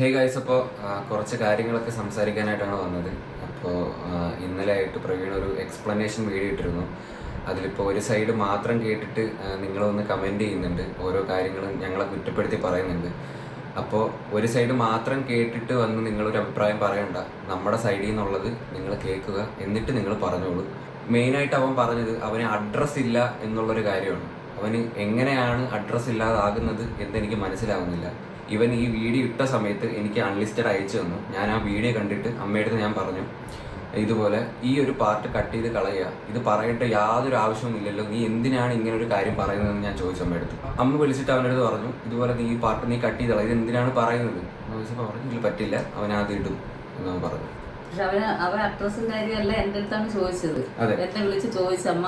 Hey guys അപ്പോൾ കുറച്ച് കാര്യങ്ങളൊക്കെ സംസാരിക്കാനായിട്ടാണ് വന്നത്. അപ്പോൾ ഇന്നലെ ആയിട്ട് പ്രവീൺ ഒരു എക്സ്പ്ലനേഷൻ വീഡിയോ ഇട്ടിരുന്നു. അതിലിപ്പോൾ ഒരു സൈഡ് മാത്രം കേട്ടിട്ട് നിങ്ങളൊന്ന് കമന്റ് ചെയ്യുന്നുണ്ട്. ഓരോ കാര്യങ്ങളും ഞങ്ങളെ കുറ്റപ്പെടുത്തി പറയുന്നുണ്ട്. അപ്പോൾ ഒരു സൈഡ് മാത്രം കേട്ടിട്ട് വന്ന് നിങ്ങളൊരു അഭിപ്രായം പറയണ്ട. നമ്മുടെ സൈഡിൽ നിന്നുള്ളത് നിങ്ങൾ കേൾക്കുക എന്നിട്ട് നിങ്ങൾ പറഞ്ഞോളൂ. മെയിനായിട്ട് അവൻ പറഞ്ഞത് അവന് അഡ്രസ്സ് ഇല്ല എന്നുള്ളൊരു കാര്യമാണ്. അവന് എങ്ങനെയാണ് അഡ്രസ്സ് ഇല്ലാതാകുന്നത് എന്നെനിക്ക് മനസ്സിലാവുന്നില്ല. ഇവൻ ഈ വീഡിയോ ഇട്ട സമയത്ത് എനിക്ക് അൺലിസ്റ്റഡ് അയച്ചു തന്നു. ഞാൻ ആ വീഡിയോ കണ്ടിട്ട് അമ്മയടുത്ത് ഞാൻ പറഞ്ഞു ഇതുപോലെ ഈ ഒരു പാർട്ട് കട്ട് ചെയ്ത് കളയുക. ഇത് പറയേണ്ട യാതൊരു ആവശ്യവും ഇല്ലല്ലോ. നീ എന്തിനാണ് ഇങ്ങനെ ഒരു കാര്യം പറയുന്നതെന്ന് ഞാൻ ചോദിച്ചു അമ്മയടുത്ത് അമ്മ വിളിച്ചിട്ട് അവനടുത്ത് പറഞ്ഞു ഇതുപോലെ നീ ഈ പാർട്ട് നീ കട്ട് ചെയ്ത് കളയുക. ഇത് എന്തിനാണ് പറയുന്നത്? എന്ന് ചോദിച്ചപ്പോൾ പറഞ്ഞു ഇതിൽ പറ്റില്ല. അവൻ ആദ്യം ഇടും. എന്നവൻ പറഞ്ഞു. പക്ഷെ അവന് അവൻ അഡ്രസ്സും കാര്യമല്ല എന്റെ അടുത്താണ് ചോദിച്ചത്. എന്നെ വിളിച്ച് ചോദിച്ചമ്മ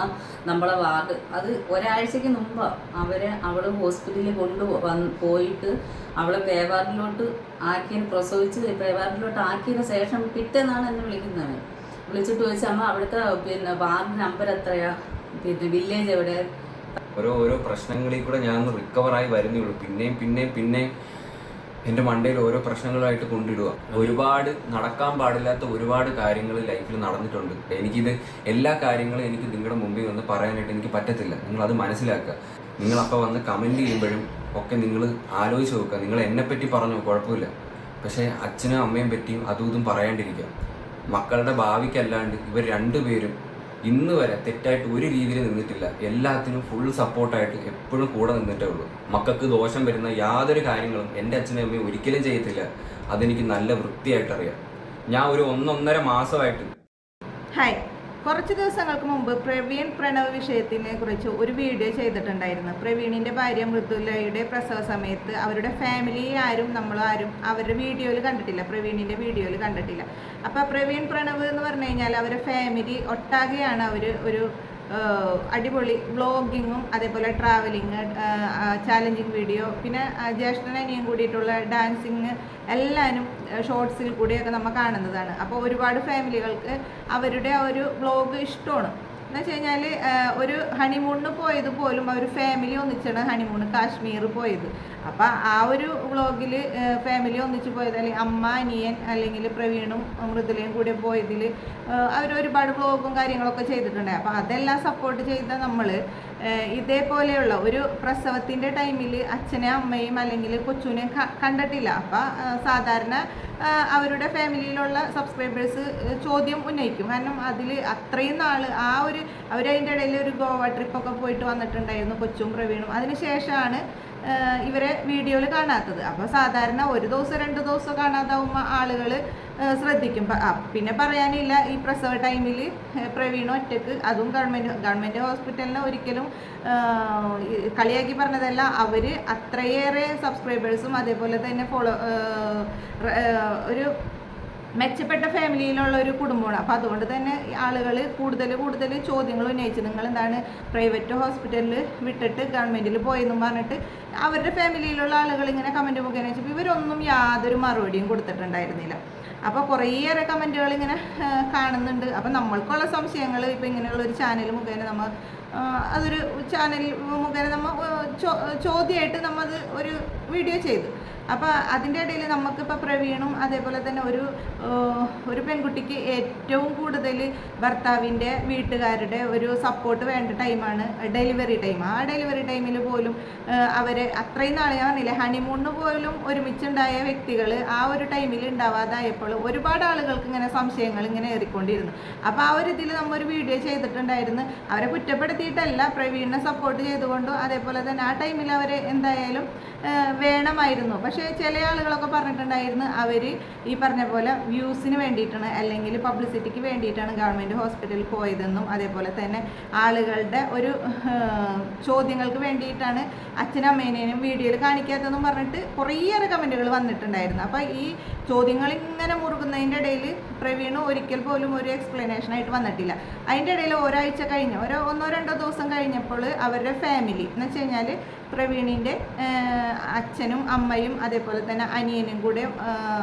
നമ്മളെ വാർഡ് അത് ഒരാഴ്ചക്ക് മുമ്പ് അവരെ അവൾ ഹോസ്പിറ്റലിൽ കൊണ്ടു പോയിട്ട് അവളെ പേവാർഡിലോട്ട് ആക്കിയതിന് പ്രസവിച്ച് പേവാർഡിലോട്ട് ആക്കിയതിന് ശേഷം പിറ്റേന്നാണ് എന്നെ വിളിക്കുന്നത്. വിളിച്ചിട്ട് ചോദിച്ച അമ്മ അവിടുത്തെ പിന്നെ വാർഡ് നമ്പർ എത്രയാ? പിന്നെ വില്ലേജ് എവിടെ ഓരോ ഓരോ പ്രശ്നങ്ങളിൽ കൂടെ ഞാൻ റിക്കവറായി വരുന്നേ ഉള്ളൂ പിന്നെയും പിന്നെയും പിന്നെയും എന്റെ മണ്ടയിൽ ഓരോ പ്രശ്നങ്ങളായിട്ട് കൊണ്ടിടുക ഒരുപാട് നടക്കാൻ പാടില്ലാത്ത ഒരുപാട് കാര്യങ്ങൾ ലൈഫിൽ നടന്നിട്ടുണ്ട്. എനിക്കിത് എല്ലാ കാര്യങ്ങളും എനിക്ക് നിങ്ങളുടെ മുമ്പിൽ വന്ന് പറയാനായിട്ട് എനിക്ക് പറ്റത്തില്ല. നിങ്ങൾ അത് മനസ്സിലാക്കുക. നിങ്ങൾ അപ്പോൾ വന്ന് കമന്റ് ചെയ്യുമ്പോഴും ഒക്കെ നിങ്ങൾ ആലോചിച്ച് നോക്കുക. നിങ്ങൾ എന്നെ പറ്റി പറഞ്ഞോ? കുഴപ്പമില്ല. പക്ഷേ അച്ഛനും അമ്മയും പറ്റിയും അതും ഇതും പറയാണ്ടിരിക്കുക. മക്കളുടെ ഭാവിക്കല്ലാണ്ട് ഇവർ രണ്ടുപേരും ഇന്ന് വരെ തെറ്റായിട്ട് ഒരു രീതിയിൽ നിന്നിട്ടില്ല. എല്ലാത്തിനും ഫുൾ സപ്പോർട്ടായിട്ട് എപ്പോഴും കൂടെ നിന്നിട്ടേ ഉള്ളൂ. മക്കൾക്ക് ദോഷം വരുന്ന യാതൊരു കാര്യങ്ങളും എന്റെ അച്ഛനും അമ്മയും ഒരിക്കലും ചെയ്യത്തില്ല. അതെനിക്ക് നല്ല വൃത്തിയായിട്ട് അറിയാം ഞാൻ ഒരു ഒന്നൊന്നര മാസമായിട്ട് ഹായ് കുറച്ച് ദിവസങ്ങൾക്ക് മുമ്പ് പ്രവീൺ പ്രണവ് വിഷയത്തിനെ കുറിച്ച് ഒരു വീഡിയോ ചെയ്തിട്ടുണ്ടായിരുന്നു. പ്രവീണിന്റെ ഭാര്യ മൃദുലയുടെ പ്രസവ സമയത്ത് അവരുടെ ഫാമിലി ആരും നമ്മൾ ആരും അവരുടെ വീഡിയോയിൽ കണ്ടിട്ടില്ല. പ്രവീണിന്റെ വീഡിയോയിൽ കണ്ടിട്ടില്ല. അപ്പോൾ പ്രവീൺ പ്രണവ് എന്ന് പറഞ്ഞു കഴിഞ്ഞാൽ അവരുടെ ഫാമിലി ഒട്ടാകെയാണ് അവർ ഒരു അടിപൊളി വ്ളോഗിങ്ങും അതേപോലെ ട്രാവലിങ് ചാലഞ്ചിങ് വീഡിയോ പിന്നെ ആ, ജ്യേഷ്ഠനും അനിയും കൂടിയിട്ടുള്ള ഡാൻസിങ് എല്ലാവരും ഷോർട്സിൽ കൂടിയൊക്കെ നമ്മൾ കാണുന്നതാണ്. അപ്പോൾ ഒരുപാട് ഫാമിലികൾക്ക് അവരുടെ ആ ഒരു വ്ളോഗ് ഇഷ്ടമാണ്. എന്ന് വെച്ച് കഴിഞ്ഞാൽ ഒരു ഹണിമൂണിന് പോയത് പോലും അവർ ഫാമിലി ഒന്നിച്ചാണ് ഹണിമൂൺ കാശ്മീർ പോയത്. അപ്പോൾ ആ ഒരു വ്ളോഗിൽ ഫാമിലി ഒന്നിച്ച് പോയത് അല്ലെങ്കിൽ അമ്മ അനിയൻ അല്ലെങ്കിൽ പ്രവീണും മൃദുലയും കൂടെ പോയതിൽ അവർ ഒരുപാട് വ്ളോഗും കാര്യങ്ങളൊക്കെ ചെയ്തിട്ടുണ്ട് അപ്പോൾ അതെല്ലാം സപ്പോർട്ട് ചെയ്ത നമ്മൾ ഇതേപോലെയുള്ള ഒരു പ്രസവത്തിന്റെ ടൈമിൽ അച്ഛനെ അമ്മയും അല്ലെങ്കിൽ കൊച്ചുവിനെയും കണ്ടിട്ടില്ല. അപ്പം സാധാരണ അവരുടെ ഫാമിലിയിലുള്ള സബ്സ്ക്രൈബേഴ്സ് ചോദ്യം ഉന്നയിക്കും. കാരണം അതിൽ അത്രയും നാൾ ആ ഒരു അവരതിന്റെ ഇടയിൽ ഒരു ഗോവ ട്രിപ്പൊക്കെ പോയിട്ട് വന്നിട്ടുണ്ടായിരുന്നു കൊച്ചും പ്രവീണും. അതിനുശേഷമാണ് ഇവരെ വീഡിയോയിൽ കാണാത്തത്. അപ്പോൾ സാധാരണ ഒരു ദിവസം രണ്ട് ദിവസം കാണാതാവുമ്പോൾ ആളുകൾ ശ്രദ്ധിക്കും. പിന്നെ പറയാനില്ല ഈ പ്രസവ ടൈമിൽ പ്രവീണ ഒറ്റയ്ക്ക് അതും ഗവൺമെന്റ് ഗവൺമെന്റ് ഹോസ്പിറ്റലിനെ ഒരിക്കലും കളിയാക്കി പറഞ്ഞതല്ല അവർ അത്രയേറെ സബ്സ്ക്രൈബേഴ്സും അതേപോലെ തന്നെ ഫോളോ ഒരു മെച്ചപ്പെട്ട ഫാമിലിയിലുള്ള ഒരു കുടുംബമാണ്. അപ്പോൾ അതുകൊണ്ട് തന്നെ ആളുകൾ കൂടുതൽ കൂടുതൽ ചോദ്യങ്ങൾ ഉന്നയിച്ചു നിങ്ങൾ എന്താണ് പ്രൈവറ്റ് ഹോസ്പിറ്റലിൽ വിട്ടിട്ട് ഗവൺമെന്റിൽ പോയെന്നും പറഞ്ഞിട്ട് അവരുടെ ഫാമിലിയിലുള്ള ആളുകൾ ഇങ്ങനെ കമന്റ് മുഖേന വെച്ചപ്പോൾ ഇവരൊന്നും യാതൊരു മറുപടിയും കൊടുത്തിട്ടുണ്ടായിരുന്നില്ല. അപ്പോൾ കുറേയേറെ കമന്റുകൾ ഇങ്ങനെ കാണുന്നുണ്ട്. അപ്പോൾ നമ്മൾക്കുള്ള സംശയങ്ങൾ ഇപ്പോൾ ഇങ്ങനെയുള്ള ഒരു ചാനൽ മുഖേന നമ്മൾ അതൊരു ചാനൽ മുഖേന നമ്മൾ ചോദ്യമായിട്ട് നമ്മൾ അത് ഒരു വീഡിയോ ചെയ്തു. അപ്പോൾ അതിന്റെ ഇടയിൽ നമുക്കിപ്പോൾ പ്രവീണും അതേപോലെ തന്നെ ഒരു ഒരു പെൺകുട്ടിക്ക് ഏറ്റവും കൂടുതൽ ഭർത്താവിന്റെ വീട്ടുകാരുടെ ഒരു സപ്പോർട്ട് വേണ്ട ടൈമാണ് ഡെലിവറി ടൈം ആ ഡെലിവറി ടൈമിൽ പോലും അവർ അത്രയും നാൾ ഞാൻ പറഞ്ഞില്ലേ ഹണിമൂണിന് പോലും ഒരുമിച്ചുണ്ടായ വ്യക്തികൾ ആ ഒരു ടൈമിൽ ഉണ്ടാവാതായപ്പോൾ ഒരുപാട് ആളുകൾക്ക് ഇങ്ങനെ സംശയങ്ങൾ ഇങ്ങനെ ഏറിക്കൊണ്ടിരുന്നു. അപ്പോൾ ആ ഒരു ഇതിൽ നമ്മൾ ഒരു വീഡിയോ ചെയ്തിട്ടുണ്ടായിരുന്നു. അവരെ കുറ്റപ്പെടുത്തിയിട്ടല്ല പ്രവീണിനെ സപ്പോർട്ട് ചെയ്തുകൊണ്ടും അതേപോലെ തന്നെ ആ ടൈമിൽ അവർ എന്തായാലും വേണമായിരുന്നു. പക്ഷേ ചില ആളുകളൊക്കെ പറഞ്ഞിട്ടുണ്ടായിരുന്നു അവർ ഈ പറഞ്ഞ പോലെ വ്യൂസിന് വേണ്ടിയിട്ടാണ് അല്ലെങ്കിൽ പബ്ലിസിറ്റിക്ക് വേണ്ടിയിട്ടാണ് ഗവൺമെന്റ് ഹോസ്പിറ്റലിൽ പോയതെന്നും അതേപോലെ തന്നെ ആളുകളുടെ ഒരു ചോദ്യങ്ങൾക്ക് വേണ്ടിയിട്ടാണ് അച്ഛനും അമ്മേനേനും വീഡിയോയിൽ കാണിക്കാത്തതെന്നും പറഞ്ഞിട്ട് കുറേയേറെ കമന്റുകൾ വന്നിട്ടുണ്ടായിരുന്നു. അപ്പോൾ ഈ ചോദ്യങ്ങൾ ഇങ്ങനെ മുറുകുന്നതിന്റെ ഇടയിൽ പ്രവീൺ ഒരിക്കൽ പോലും ഒരു എക്സ്പ്ലനേഷനായിട്ട് വന്നിട്ടില്ല. അതിന്റെ ഇടയിൽ ഒരാഴ്ച കഴിഞ്ഞ് ഒരു ഒന്നോ രണ്ടോ ദിവസം കഴിഞ്ഞപ്പോൾ അവരുടെ ഫാമിലി എന്ന് വെച്ച് കഴിഞ്ഞാൽ പ്രവീണിന്റെ അച്ഛനും അമ്മയും അതേപോലെ തന്നെ അനിയനും കൂടെ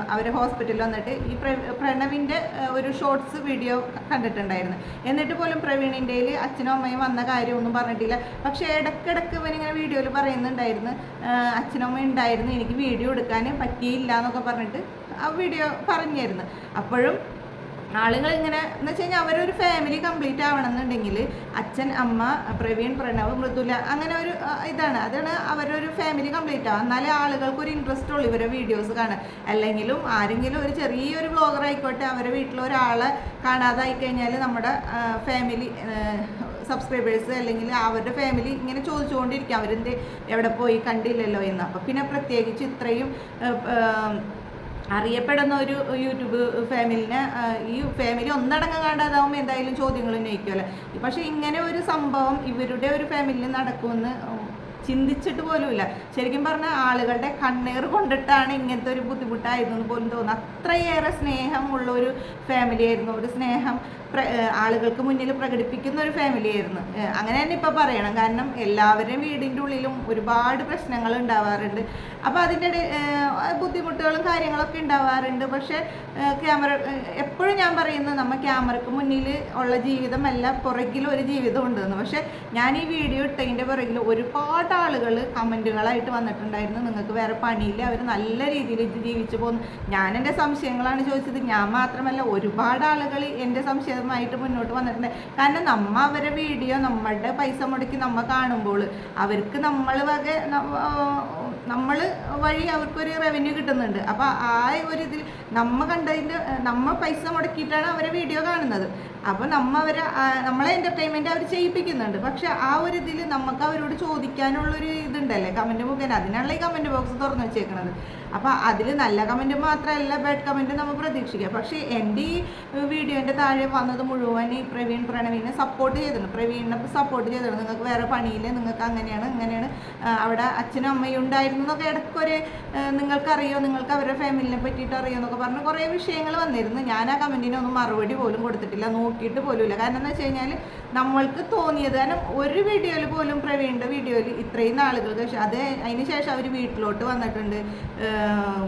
അവർ ഹോസ്പിറ്റലിൽ വന്നിട്ട് ഈ പ്ര- പ്രണവിന്റെ ഒരു ഷോർട്സ് വീഡിയോ കണ്ടിട്ടുണ്ടായിരുന്നു. എന്നിട്ട് പോലും പ്രവീണിന്റെ അച്ഛനും അമ്മയും വന്ന കാര്യമൊന്നും പറഞ്ഞിട്ടില്ല. പക്ഷേ ഇടയ്ക്കിടയ്ക്ക് ഇവനിങ്ങനെ വീഡിയോയിൽ പറയുന്നുണ്ടായിരുന്നു അച്ഛനും അമ്മയും ഉണ്ടായിരുന്നു എനിക്ക് വീഡിയോ എടുക്കാൻ പറ്റിയില്ല എന്നൊക്കെ പറഞ്ഞിട്ട് വീഡിയോ പറഞ്ഞിരുന്നു. അപ്പോഴും ആളുകൾ ഇങ്ങനെ എന്ന് വെച്ച് കഴിഞ്ഞാൽ അവരൊരു ഫാമിലി കംപ്ലീറ്റ് ആവണമെന്നുണ്ടെങ്കിൽ അച്ഛൻ അമ്മ പ്രവീൺ പ്രണവ് മൃദുല അങ്ങനെ ഒരു ഇതാണ്. അതാണ് അവരൊരു ഫാമിലി കംപ്ലീറ്റ് ആവുക. എന്നാലേ ആളുകൾക്ക് ഒരു ഇൻട്രസ്റ്റ് ഉള്ളൂ ഇവരെ വീഡിയോസ് കാണാൻ. അല്ലെങ്കിലും ആരെങ്കിലും ഒരു ചെറിയൊരു ബ്ലോഗർ ആയിക്കോട്ടെ അവരെ വീട്ടിലൊരാളെ കാണാതായി കഴിഞ്ഞാൽ നമ്മുടെ ഫാമിലി സബ്സ്ക്രൈബേഴ്സ് അല്ലെങ്കിൽ അവരുടെ ഫാമിലി ഇങ്ങനെ ചോദിച്ചുകൊണ്ടിരിക്കും. അവരെന്ത് എവിടെ പോയി കണ്ടില്ലല്ലോ എന്ന്. അപ്പം പിന്നെ പ്രത്യേകിച്ച് ഇത്രയും അറിയപ്പെടുന്ന ഒരു യൂട്യൂബ് ഫാമിലിനെ ഈ ഫാമിലി ഒന്നടങ്കം കണ്ടാതാവുമ്പോൾ എന്തായാലും ചോദ്യങ്ങൾ ഉന്നയിക്കുമല്ലോ പക്ഷേ ഇങ്ങനെ ഒരു സംഭവം ഇവരുടെ ഒരു ഫാമിലിയിൽ നടക്കുമെന്ന് ചിന്തിച്ചിട്ട് പോലുമില്ല. ശരിക്കും പറഞ്ഞാൽ ആളുകളുടെ കണ്ണീർ കൊണ്ടിട്ടാണ് ഇങ്ങനത്തെ ഒരു ബുദ്ധിമുട്ടായിരുന്നു പോലും തോന്നുന്നു. അത്രയേറെ സ്നേഹമുള്ള ഒരു ഫാമിലി ആയിരുന്നു. ഒരു സ്നേഹം ആളുകൾക്ക് മുന്നിൽ പ്രകടിപ്പിക്കുന്ന ഒരു ഫാമിലി ആയിരുന്നു. അങ്ങനെ തന്നെ ഇപ്പോൾ പറയണം. കാരണം എല്ലാവരുടെയും വീടിന്റെ ഉള്ളിലും ഒരുപാട് പ്രശ്നങ്ങൾ ഉണ്ടാവാറുണ്ട്. അപ്പോൾ അതിന്റെ ബുദ്ധിമുട്ടുകളും കാര്യങ്ങളൊക്കെ ഉണ്ടാവാറുണ്ട്. പക്ഷേ ക്യാമറ എപ്പോഴും ഞാൻ പറയുന്നത് നമ്മൾ ക്യാമറക്ക് മുന്നിൽ ഉള്ള ജീവിതമല്ല പുറകിൽ ഒരു ജീവിതം ഉണ്ടെന്ന്. പക്ഷേ ഞാൻ ഈ വീഡിയോ ഇട്ടതിന്റെ പുറകിൽ ഒരുപാട് ആളുകൾ കമന്റുകളായിട്ട് വന്നിട്ടുണ്ടായിരുന്നു. നിങ്ങൾക്ക് വേറെ പണിയില്ല. അവർ നല്ല രീതിയിൽ ഇത് ജീവിച്ചു പോകുന്നു ഞാൻ എന്റെ സംശയങ്ങളാണ് ചോദിച്ചത്. ഞാൻ മാത്രമല്ല ഒരുപാട് ആളുകൾ എന്റെ സംശയമായിട്ട് മുന്നോട്ട് വന്നിട്ടുണ്ട്. കാരണം നമ്മ അവരെ വീഡിയോ നമ്മളുടെ പൈസ മുടക്കി നമ്മ കാണുമ്പോൾ അവർക്ക് നമ്മൾ വക നമ്മൾ വഴി അവർക്കൊരു റവന്യൂ കിട്ടുന്നുണ്ട്. അപ്പോൾ ആ ഒരു ഇതിൽ നമ്മൾ കണ്ടതിന്റെ നമ്മൾ പൈസ മുടക്കിയിട്ടാണ് അവരെ വീഡിയോ കാണുന്നത്. അപ്പോൾ നമ്മൾ അവരെ നമ്മളെ എന്റർടൈൻമെന്റ് അവർ ചെയ്യിപ്പിക്കുന്നുണ്ട്. പക്ഷെ ആ ഒരു ഇതിൽ നമുക്ക് അവരോട് ചോദിക്കാനുള്ളൊരു ഇതുണ്ടല്ലേ കമന്റ് മുഖേന അതിനാണല്ലോ ഈ കമന്റ് ബോക്സ് തുറന്നു വെച്ചേക്കുന്നത് അപ്പോൾ അതിൽ നല്ല കമന്റ് മാത്രമല്ല ബാഡ് കമന്റ് നമ്മൾ പ്രതീക്ഷിക്കുക. പക്ഷേ എന്റെ ഈ വീഡിയോന്റെ താഴെ വന്നത് മുഴുവൻ ഈ പ്രവീൺ പ്രണവിനെ സപ്പോർട്ട് ചെയ്തിട്ടുണ്ട് പ്രവീണിനെ സപ്പോർട്ട് ചെയ്തിട്ടുണ്ട് നിങ്ങൾക്ക് വേറെ പണിയില്ല നിങ്ങൾക്ക് അങ്ങനെയാണ് ഇങ്ങനെയാണ്. അവിടെ അച്ഛനും അമ്മയും ഉണ്ടായിരുന്നു. എന്നൊക്കെ ഇടയ്ക്കൊരു നിങ്ങൾക്കറിയോ നിങ്ങൾക്ക് അവരുടെ ഫാമിലിനെ പറ്റിയിട്ട് അറിയോ എന്നൊക്കെ പറഞ്ഞ് കുറേ വിഷയങ്ങൾ വന്നിരുന്നു. ഞാൻ ആ കമന്റിനൊന്നും മറുപടി പോലും കൊടുത്തിട്ടില്ല നോക്കിയിട്ട് പോലും ഇല്ല കാരണം എന്ന് വെച്ച് കഴിഞ്ഞാൽ നമ്മൾക്ക് തോന്നിയത് കാരണം ഒരു വീഡിയോയിൽ പോലും പ്രവീണിന്റെ വീഡിയോയിൽ ഇത്രയും നാളുകൾക്ക് ശേഷം അത് അതിന് ശേഷം അവർ വീട്ടിലോട്ട് വന്നിട്ടുണ്ട്.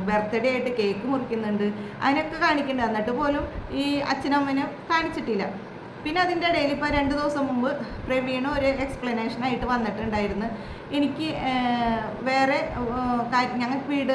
ബർത്ത്ഡേ ആയിട്ട് കേക്ക് മുറിക്കുന്നുണ്ട്. അതിനൊക്കെ കാണിക്കുന്നുണ്ട്. എന്നിട്ട് പോലും ഈ അച്ഛനമ്മനെ കാണിച്ചിട്ടില്ല. പിന്നെ അതിന്റെ ഇടയിൽ ഇപ്പോൾ രണ്ട് ദിവസം മുമ്പ് പ്രവീണ് ഒരു എക്സ്പ്ലനേഷനായിട്ട് വന്നിട്ടുണ്ടായിരുന്നു. എനിക്ക് വേറെ ഞങ്ങൾക്ക് വീട്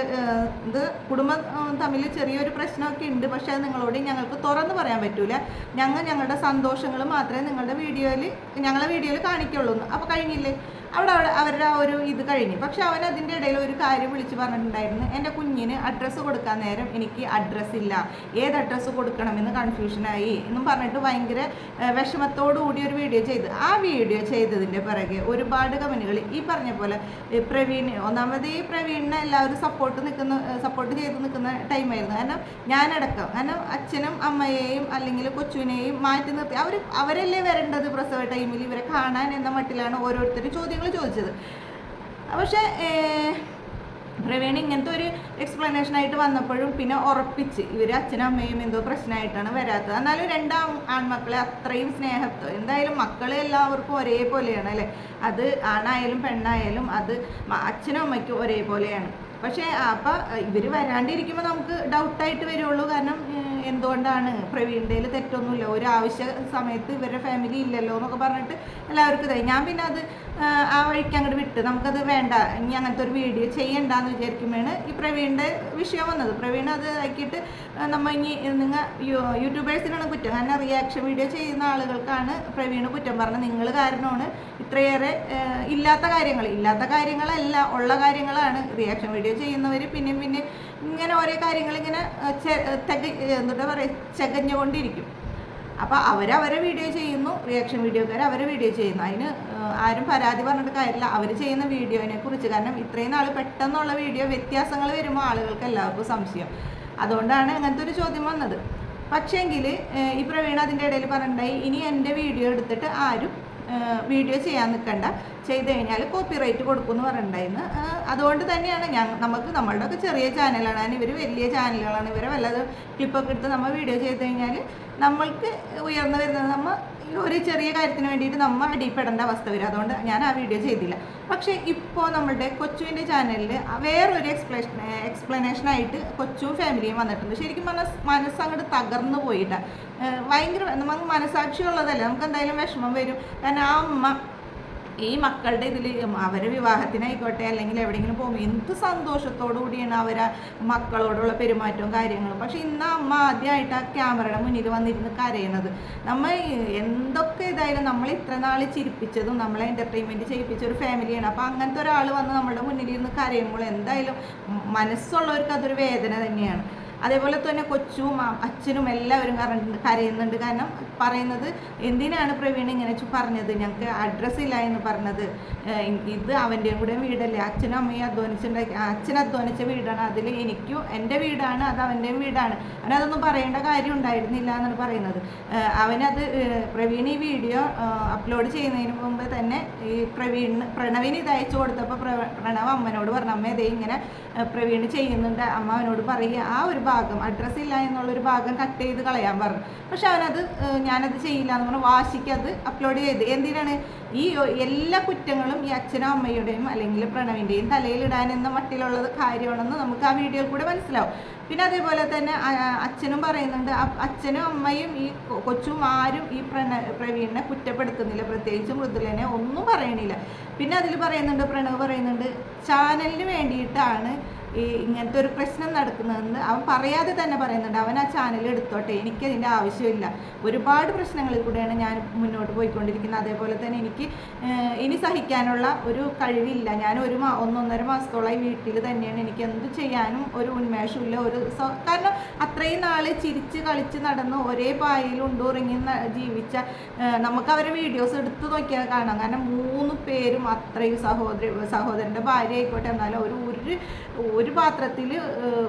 ഇത് കുടുംബം തമ്മിൽ ചെറിയൊരു പ്രശ്നമൊക്കെ ഉണ്ട്. പക്ഷേ അത് നിങ്ങളോട് ഞങ്ങൾക്ക് തുറന്ന് പറയാൻ പറ്റൂല. ഞങ്ങൾ ഞങ്ങളുടെ സന്തോഷങ്ങൾ മാത്രമേ നിങ്ങളുടെ വീഡിയോയിൽ ഞങ്ങളെ വീഡിയോയിൽ കാണിക്കുള്ളൂ. അപ്പോൾ കഴിഞ്ഞില്ലേ? അവിടെ അവിടെ അവരുടെ ആ ഒരു ഇത് കഴിഞ്ഞു. പക്ഷെ അവൻ അതിന്റെ ഇടയിൽ ഒരു കാര്യം വിളിച്ച് പറഞ്ഞിട്ടുണ്ടായിരുന്നു. എന്റെ കുഞ്ഞിന് അഡ്രസ്സ് കൊടുക്കാൻ നേരം എനിക്ക് അഡ്രസ്സ് ഇല്ല. ഏത് അഡ്രസ്സ് കൊടുക്കണമെന്ന് കൺഫ്യൂഷനായി എന്നും പറഞ്ഞിട്ട് ഭയങ്കര വിഷമത്തോടു കൂടി ഒരു വീഡിയോ ചെയ്ത്. ആ വീഡിയോ ചെയ്തതിന്റെ പിറകെ ഒരുപാട് കമന്റുകൾ ഈ പറഞ്ഞ പോലെ പ്രവീൺ ഒന്നാമത് ഈ പ്രവീണിനെ എല്ലാവരും സപ്പോർട്ട് നിൽക്കുന്ന സപ്പോർട്ട് ചെയ്ത് നിൽക്കുന്ന ടൈമായിരുന്നു കാരണം ഞാനടക്കം കാരണം അച്ഛനും അമ്മയെയും അല്ലെങ്കിൽ കൊച്ചുവിനെയും മാറ്റി നിർത്തി അവർ അവരല്ലേ വരേണ്ടത് പ്രസവ ടൈമിൽ ഇവരെ കാണാൻ എന്ന മട്ടിലാണ് ഓരോരുത്തരും ചോദ്യങ്ങൾ ചോദിച്ചത്. പക്ഷേ പ്രവീൺ ഇങ്ങനത്തെ ഒരു എക്സ്പ്ലനേഷൻ ആയിട്ട് വന്നപ്പോഴും പിന്നെ ഉറപ്പിച്ച്. ഇവർ അച്ഛനും അമ്മയും എന്തോ പ്രശ്നമായിട്ടാണ് വരാത്തത്. എന്നാലും രണ്ടാം ആൺ- ആൺമക്കളെ അത്രയും സ്നേഹത്വം എന്തായാലും മക്കളെ എല്ലാവർക്കും ഒരേപോലെയാണ് അല്ലേ? അത് ആണായാലും പെണ്ണായാലും അത് അച്ഛനും അമ്മയ്ക്കും ഒരേപോലെയാണ്. പക്ഷേ അപ്പം ഇവർ വരാണ്ടിരിക്കുമ്പോൾ നമുക്ക് ഡൗട്ടായിട്ട് വരുള്ളൂ. കാരണം എന്തുകൊണ്ടാണ് പ്രവീണിന്റെ തെറ്റൊന്നുമില്ല? ഒരു ആവശ്യ സമയത്ത് ഇവരുടെ ഫാമിലി ഇല്ലല്ലോ എന്നൊക്കെ പറഞ്ഞിട്ട് എല്ലാവർക്കും ഇതായി. ഞാൻ പിന്നെ അത് ആ, വഴിക്ക് അങ്ങോട്ട് വിട്ട് നമുക്കത് വേണ്ട. ഇനി അങ്ങനത്തെ ഒരു വീഡിയോ ചെയ്യണ്ടെന്ന് വിചാരിക്കുമ്പോഴാണ് ഈ പ്രവീണിന്റെ വിഷയം വന്നത്. പ്രവീൺ അത് ആക്കിയിട്ട് നമ്മൾ നമ്മ ഇനി നിങ്ങൾ യൂട്യൂബേഴ്സിനാണ് കുറ്റം. കാരണം റിയാക്ഷൻ വീഡിയോ ചെയ്യുന്ന ആളുകൾക്കാണ് പ്രവീണ് കുറ്റം പറഞ്ഞത്. നിങ്ങൾ കാരണമാണ് ഇത്രയേറെ ഇല്ലാത്ത കാര്യങ്ങൾ. ഇല്ലാത്ത കാര്യങ്ങളല്ല ഉള്ള കാര്യങ്ങളാണ് റിയാക്ഷൻ വീഡിയോ ചെയ്യുന്നവർ പിന്നെയും പിന്നെ ഇങ്ങനെ ഓരോ കാര്യങ്ങൾ ഇങ്ങനെ എന്താ പറയുക ചകഞ്ഞുകൊണ്ടിരിക്കും. അപ്പോൾ അവരവരെ വീഡിയോ ചെയ്യുന്നു റിയാക്ഷൻ വീഡിയോക്കാർ അവരെ വീഡിയോ ചെയ്യുന്നു. അതിന് ആരും പരാതി പറഞ്ഞിട്ട് കാര്യമില്ല. അവർ ചെയ്യുന്ന വീഡിയോനെ കുറിച്ച് കാരണം ഇത്രയും നാൾ പെട്ടെന്നുള്ള വീഡിയോ വ്യത്യാസങ്ങൾ വരുമ്പോൾ ആളുകൾക്ക് എല്ലാവർക്കും സംശയം. അതുകൊണ്ടാണ് അങ്ങനത്തെ ഒരു ചോദ്യം വന്നത്. പക്ഷേങ്കിൽ ഈ പ്രവീൺ അതിന്റെ ഇടയിൽ പറഞ്ഞിട്ടുണ്ടായി ഇനി എന്റെ വീഡിയോ എടുത്തിട്ട് ആരും വീഡിയോ ചെയ്യാൻ നിൽക്കണ്ട ചെയ്ത് കഴിഞ്ഞാൽ കോപ്പിറൈറ്റ് കൊടുക്കും എന്ന് പറഞ്ഞിട്ടുണ്ടായിരുന്നു അതുകൊണ്ട് തന്നെയാണ് ഞാൻ നമുക്ക് നമ്മളുടെ ഒക്കെ ചെറിയ ചാനലാണ് ഇവർ വലിയ ചാനലുകളാണ് ഇവരെ വല്ലതും ക്ലിപ്പൊക്കെ എടുത്ത് നമ്മൾ വീഡിയോ ചെയ്ത് കഴിഞ്ഞാൽ നമ്മൾക്ക് ഉയർന്നു വരുന്നത് നമ്മൾ ഒരു ചെറിയ കാര്യത്തിന് വേണ്ടിയിട്ട് നമ്മൾ അടിപ്പെടേണ്ട അവസ്ഥ വരും. അതുകൊണ്ട് ഞാൻ ആ വീഡിയോ ചെയ്തില്ല. പക്ഷേ ഇപ്പോൾ നമ്മളുടെ കൊച്ചുവിന്റെ ചാനലിൽ വേറൊരു എക്സ്പ്ലേഷൻ എക്സ്പ്ലനേഷനായിട്ട് കൊച്ചും ഫാമിലിയും വന്നിട്ടുണ്ട്. ശരിക്കും മനസ്സ് മനസ്സങ്ങോട്ട് തകർന്നു പോയിട്ടാണ് ഭയങ്കര നമുക്ക് മനസാക്ഷിയുള്ളതല്ല? നമുക്ക് എന്തായാലും വിഷമം വരും. കാരണം ആ അമ്മ ഈ മക്കളുടെ ഇതിൽ അവരെ വിവാഹത്തിനായിക്കോട്ടെ അല്ലെങ്കിൽ എവിടെയെങ്കിലും പോകുമ്പോൾ എന്ത് സന്തോഷത്തോടു കൂടിയാണ് അവർ മക്കളോടുള്ള പെരുമാറ്റവും കാര്യങ്ങളും. പക്ഷെ ഇന്ന് അമ്മ ആദ്യമായിട്ട് ആ ക്യാമറയുടെ മുന്നിൽ വന്നിരുന്ന് കരയുന്നത് നമ്മൾ എന്തൊക്കെ ഇതായാലും നമ്മൾ ഇത്ര നാൾ ചിരിപ്പിച്ചതും നമ്മളെ എന്റർടൈൻമെന്റ് ചെയ്യിപ്പിച്ച ഒരു ഫാമിലിയാണ് അപ്പോൾ അങ്ങനത്തെ ഒരാൾ വന്ന് നമ്മുടെ മുന്നിൽ ഇരുന്ന് കരയുമ്പോൾ എന്തായാലും മനസ്സുള്ളവർക്ക് അതൊരു വേദന തന്നെയാണ്. അതേപോലെ തന്നെ കൊച്ചും അച്ഛനും എല്ലാവരും കരയുന്നുണ്ട്. കാരണം പറയുന്നത് എന്തിനാണ് പ്രവീൺ ഇങ്ങനെ പറഞ്ഞത്? ഞങ്ങൾക്ക് അഡ്രസ്സ് ഇല്ല എന്ന് പറഞ്ഞത്. ഇത് അവന്റെയും കൂടെ വീടല്ലേ? അച്ഛനും അമ്മയും അധ്വാനിച്ചുണ്ടാക്കി അച്ഛൻ അധ്വാനിച്ച വീടാണ്. അതിൽ എനിക്കും എന്റെ വീടാണ് അത് അവന്റെയും വീടാണ്. അവനതൊന്നും പറയേണ്ട കാര്യം ഉണ്ടായിരുന്നില്ല എന്നാണ് പറയുന്നത്. അവനത് പ്രവീൺ ഈ വീഡിയോ അപ്ലോഡ് ചെയ്യുന്നതിന് മുമ്പ് തന്നെ ഈ പ്രവീണിന് പ്രണവിന് ഇത് അയച്ചു കൊടുത്തപ്പോൾ പ്ര- പ്രണവ് അമ്മനോട് പറഞ്ഞു അമ്മ ഇതേ ഇങ്ങനെ പ്രവീൺ ചെയ്യുന്നുണ്ട്. അമ്മ അവനോട് പറയുക. ആ ഒരു ഭാഗം അഡ്രസ്സ് ഇല്ല എന്നുള്ളൊരു ഭാഗം കട്ട് ചെയ്ത് കളയാൻ പറഞ്ഞു. പക്ഷെ അവനത് ഞാനത് ചെയ്യില്ല എന്ന് പറഞ്ഞ് വാശിക്ക് അത് അപ്ലോഡ് ചെയ്ത്. എന്തിനാണ്? ഈ എല്ലാ കുറ്റങ്ങളും ഈ അച്ഛനും അമ്മയുടെയും അല്ലെങ്കിൽ പ്രണവിന്റെയും തലയിലിടാൻ എന്ന മട്ടിലുള്ളത് കാര്യമാണെന്ന് നമുക്ക് ആ വീഡിയോയിൽ കൂടെ മനസ്സിലാവും. പിന്നെ അതേപോലെ തന്നെ അച്ഛനും പറയുന്നുണ്ട് അച്ഛനും അമ്മയും ഈ കൊച്ചും ആരും ഈ പ്രണ പ്രവീണിനെ കുറ്റപ്പെടുത്തുന്നില്ല പ്രത്യേകിച്ച് മൃദുലനെ ഒന്നും പറയണില്ല. പിന്നെ അതിൽ പറയുന്നുണ്ട് പ്രണവ് പറയുന്നുണ്ട് ചാനലിന് വേണ്ടിയിട്ടാണ് ഈ ഇങ്ങനത്തെ ഒരു പ്രശ്നം നടക്കുന്നതെന്ന് അവൻ പറയാതെ തന്നെ പറയുന്നുണ്ട്. അവൻ ആ ചാനൽ എടുത്തോട്ടെ എനിക്കതിന്റെ ആവശ്യമില്ല. ഒരുപാട് പ്രശ്നങ്ങളിൽ കൂടെയാണ് ഞാൻ മുന്നോട്ട് പോയിക്കൊണ്ടിരിക്കുന്നത്. അതേപോലെ തന്നെ എനിക്ക് ഇനി സഹിക്കാനുള്ള ഒരു കഴിവില്ല. ഞാൻ ഒരു മാ ഒന്നൊന്നര മാസത്തോളമായി വീട്ടിൽ തന്നെയാണ്. എനിക്ക് എന്ത് ചെയ്യാനും ഒരു ഉന്മേഷമില്ല ഒരു കാരണം അത്രയും നാൾ ചിരിച്ച് കളിച്ച് നടന്ന് ഒരേ പായയിൽ ഉണ്ടുറങ്ങി ജീവിച്ച നമുക്ക് അവരെ വീഡിയോസ് എടുത്തു നോക്കിയാൽ കാണാം. കാരണം മൂന്ന് പേരും അത്രയും സഹോദരി സഹോദരന്റെ ഭാര്യ ആയിക്കോട്ടെ എന്നാലും ഒരു ഒരു ഒരു പാത്രത്തിൽ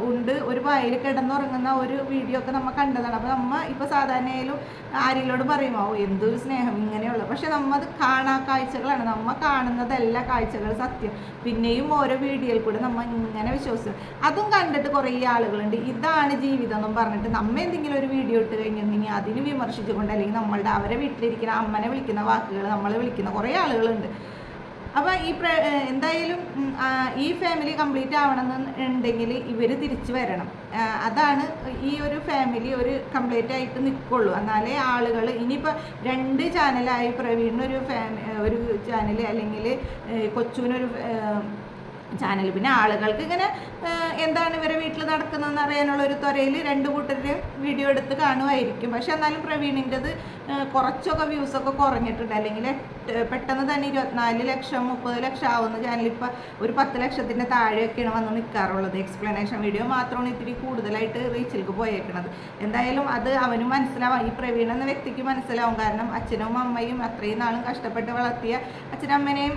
ഉണ്ട്. ഒരു വയൽ കിടന്നുറങ്ങുന്ന ഒരു വീഡിയോ ഒക്കെ നമ്മൾ കണ്ടതാണ്. അപ്പോൾ നമ്മൾ ഇപ്പോൾ സാധാരണയായാലും ആരെങ്കിലോട് പറയുമോ "ഓ, എന്തൊരു സ്നേഹം ഇങ്ങനെയുള്ള. പക്ഷെ നമ്മ അത് കാണാ കാഴ്ചകളാണ്. നമ്മൾ കാണുന്നതല്ല കാഴ്ചകൾ സത്യം. പിന്നെയും ഓരോ വീഡിയോയിൽ കൂടെ നമ്മൾ ഇങ്ങനെ വിശ്വസിക്കും. അതും കണ്ടിട്ട് കുറേ ആളുകളുണ്ട്. ഇതാണ് ജീവിതം എന്നും പറഞ്ഞിട്ട് നമ്മ എന്തെങ്കിലും ഒരു വീഡിയോ ഇട്ട് കഴിഞ്ഞിട്ടുണ്ടെങ്കിൽ അതിന് വിമർശിച്ചുകൊണ്ട് അല്ലെങ്കിൽ നമ്മളുടെ അവരെ വീട്ടിലിരിക്കുന്ന അമ്മനെ വിളിക്കുന്ന വാക്കുകൾ നമ്മൾ വിളിക്കുന്ന കുറേ ആളുകളുണ്ട്. അപ്പോൾ ഈ എന്തായാലും ഈ ഫാമിലി കംപ്ലീറ്റ് ആവണമെന്നുണ്ടെങ്കിൽ ഇവർ തിരിച്ചു വരണം. അതാണ് ഈ ഒരു ഫാമിലി ഒരു കംപ്ലീറ്റ് ആയിട്ട് നിൽക്കുള്ളൂ എന്നാലേ ആളുകൾ ഇനിയിപ്പോൾ രണ്ട് ചാനലായി പ്രവീണിനൊരു ഫാമി ഒരു ചാനൽ അല്ലെങ്കിൽ കൊച്ചുവിനൊരു ചാനൽ പിന്നെ ആളുകൾക്ക് ഇങ്ങനെ എന്താണ് ഇവരെ വീട്ടിൽ നടക്കുന്നതെന്ന് അറിയാനുള്ള ഒരു ത്വരയിൽ രണ്ട് കൂട്ടരുടെ വീഡിയോ എടുത്ത് കാണുമായിരിക്കും. പക്ഷെ എന്നാലും പ്രവീണിന്റെത് കുറച്ചൊക്കെ വ്യൂസൊക്കെ കുറഞ്ഞിട്ടുണ്ട്. അല്ലെങ്കിൽ പെട്ടെന്ന് തന്നെ ഇരുപത്തിനാല് ലക്ഷം മുപ്പത് ലക്ഷം ആവുന്ന ചാനൽ ഇപ്പോൾ ഒരു പത്ത് ലക്ഷത്തിന്റെ താഴെയൊക്കെയാണ് വന്ന് നിൽക്കാറുള്ളത് എക്സ്പ്ലനേഷൻ വീഡിയോ മാത്രമാണ് ഇത്തിരി കൂടുതലായിട്ട് റീച്ചിലേക്ക് പോയേക്കുന്നത് എന്തായാലും അത് അവനും മനസ്സിലാവും. ഈ പ്രവീൺ എന്ന വ്യക്തിക്ക് മനസ്സിലാവും. കാരണം അച്ഛനും അമ്മയും അത്രയും നാളും കഷ്ടപ്പെട്ട് വളർത്തിയ അച്ഛനമ്മനെയും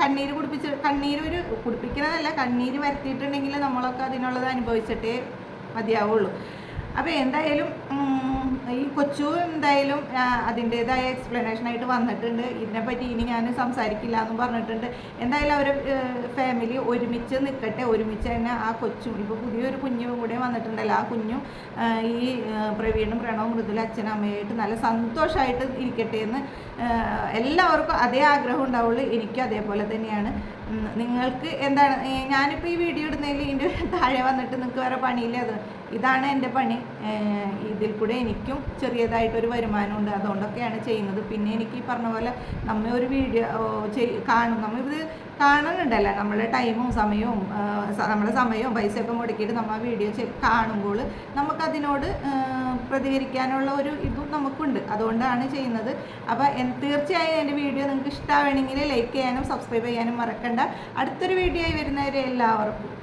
കണ്ണീര് കുടിപ്പിച്ച് കണ്ണീര് ഒരു കുടിപ്പിക്കുന്നതല്ല കണ്ണീര് വരുത്തിയിട്ടുണ്ടെങ്കിൽ നമ്മളൊക്കെ അതിനുള്ളത് അനുഭവിച്ചിട്ടേ മതിയാവുള്ളൂ. അപ്പോൾ എന്തായാലും ഈ കൊച്ചു എന്തായാലും അതിന്റെതായ ആയിട്ട് വന്നിട്ടുണ്ട്. ഇതിനെപ്പറ്റി ഇനി ഞാൻ സംസാരിക്കില്ല എന്ന് പറഞ്ഞിട്ടുണ്ട്. എന്തായാലും അവരെ ഫാമിലി ഒരുമിച്ച് നിൽക്കട്ടെ ഒരുമിച്ച് തന്നെ ആ കൊച്ചും ഇപ്പോൾ പുതിയൊരു കുഞ്ഞും കൂടെ വന്നിട്ടുണ്ടല്ലോ. ആ കുഞ്ഞും ഈ പ്രവീണും പ്രണവും മൃദുല അച്ഛനും അമ്മയായിട്ട് നല്ല സന്തോഷമായിട്ട് ഇരിക്കട്ടെ എന്ന് എല്ലാവർക്കും അതേ ആഗ്രഹം ഉണ്ടാവുള്ളൂ. എനിക്കും അതേപോലെ തന്നെയാണ്. നിങ്ങൾക്ക് എന്താണ് ഞാനിപ്പോൾ ഈ വീഡിയോ ഇടുന്നതിൽ ഇതിന്റെ താഴെ വന്നിട്ട് നിങ്ങൾക്ക് വേറെ പണിയില്ല? അത് ഇതാണ് എന്റെ പണി. ഇതിൽ കൂടെ എനിക്കും ചെറിയതായിട്ടൊരു വരുമാനമുണ്ട് അതുകൊണ്ടൊക്കെയാണ് ചെയ്യുന്നത്. പിന്നെ എനിക്ക് ഈ പറഞ്ഞ പോലെ നമ്മ ഒരു വീഡിയോ കാണും. നമ്മൾ ഇത് കാണുന്നുണ്ടല്ലോ. നമ്മളെ ടൈമും സമയവും നമ്മുടെ സമയവും പൈസയൊക്കെ മുടക്കിയിട്ട് നമ്മൾ ആ വീഡിയോ കാണുമ്പോൾ നമുക്കതിനോട് പ്രതികരിക്കാനുള്ള ഒരു ഇതും നമുക്കുണ്ട്. അതുകൊണ്ടാണ് ചെയ്യുന്നത്. അപ്പോൾ തീർച്ചയായും എന്റെ വീഡിയോ നിങ്ങൾക്ക് ഇഷ്ടമാണെങ്കിൽ ലൈക്ക് ചെയ്യാനും സബ്സ്ക്രൈബ് ചെയ്യാനും മറക്കണ്ട. അടുത്തൊരു വീഡിയോ ആയി വരുന്നവരെ എല്ലാവർക്കും